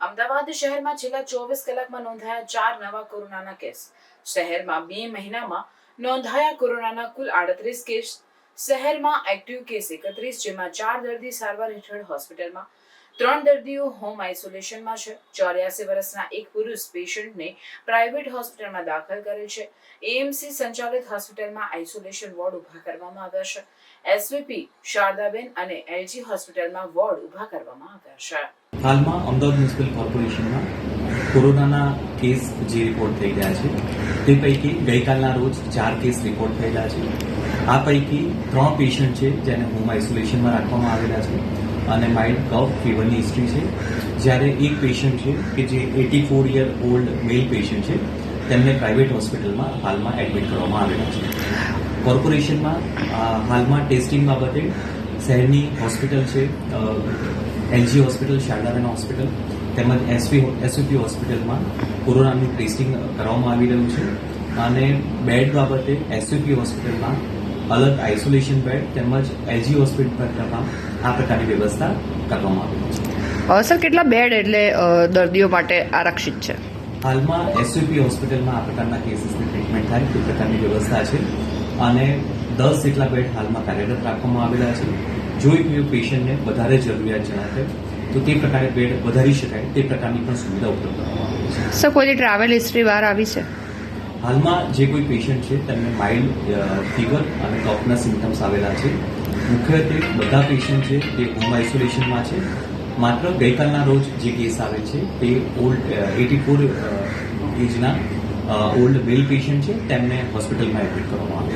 અમદાવાદ શહેરમાં છેલ્લા ચોવીસ કલાકમાં નોંધાયા ચાર નવા કોરોનાના કેસ. શહેરમાં બે મહિનામાં નોંધાયા કોરોનાના કુલ આડત્રીસ કેસ. શહેરમાં એક્ટિવ કેસ એકત્રીસ, જેમાં ચાર દર્દી સારવાર હેઠળ હોસ્પિટલમાં, ત્રણ દર્દીઓ હોમ આઇસોલેશનમાં છે. ચોર્યાસી વર્ષના એક પુરુષ પેશન્ટને પ્રાઇવેટ હોસ્પિટલમાં દાખલ કરેલ છે. એએમસી સંચાલિત હોસ્પિટલમાં આઇસોલેશન વોર્ડ ઊભા કરવામાં આવ્યા છે. એસવીપી શારદાબેન અને એલજી હોસ્પિટલમાં વોર્ડ ઊભા કરવામાં આવ્યા છે. હાલમાં અમદાવાદ મ્યુનિસિપલ કોર્પોરેશનમાં કોરોનાના કેસ જે રિપોર્ટ થઈ રહ્યા છે, તે પૈકી ગઈકાલના રોજ ચાર કેસ રિપોર્ટ થયેલા છે. આ પૈકી ત્રણ પેશન્ટ છે જેને હોમ આઇસોલેશનમાં રાખવામાં આવેલા છે અને માઇલ્ડ કફ ફીવરની હિસ્ટ્રી છે. જ્યારે એક પેશન્ટ છે કે જે eighty four year old male patient છે, તેમને પ્રાઇવેટ હોસ્પિટલમાં હાલમાં એડમિટ કરવામાં આવેલા છે. કોર્પોરેશનમાં હાલમાં ટેસ્ટિંગ બાબતે શહેરની હોસ્પિટલ છે એલજી હોસ્પિટલ શારદારાયણ હોસ્પિટલ તેમજ એસવી એસયુપી હોસ્પિટલમાં કોરોનાનું ટેસ્ટિંગ કરવામાં આવી રહ્યું છે. અને બેડ બાબતે એસયુપી હોસ્પિટલમાં અલગ આઇસોલેશન બેડ તેમજ એજી હોસ્પિટલ પર હોસ્પિટલમાં આ પ્રકારની વ્યવસ્થા કરવામાં આવી છે. સર કેટલા બેડ એટલે દર્દીઓ માટે આરક્ષિત છે? હાલમાં એસયુપી હોસ્પિટલમાં આ પ્રકારના કેસીસની ટ્રીટમેન્ટ થાય તે પ્રકારની વ્યવસ્થા છે અને દસ જેટલા બેડ હાલમાં કાર્યરત રાખવામાં આવેલા છે. જો કોઈ પેશન્ટને વધારે જરૂરિયાત જણાશે તો તે પ્રકારે બેડ વધારી શકાય તે પ્રકારની પણ સુવિધા ઉપલબ્ધ કરવામાં આવી છે. સર કોઈ ટ્રાવેલ હિસ્ટ્રી બહાર આવી છે? હાલમાં જે કોઈ પેશન્ટ છે, તેમને માઇલ્ડ ફીવર અને કફના સિમ્ટમ્સ આવેલા છે. મુખ્યત્વે બધા પેશન્ટ છે, તે હોમ આઇસોલેશનમાં છે. માત્ર ગઈકાલના રોજ જે કેસ આવે છે, તે ઓલ્ડ એટી ફોર એજના ઓલ્ડ મેલ પેશન્ટ છે, તેમને હોસ્પિટલમાં એડમિટ કરવામાં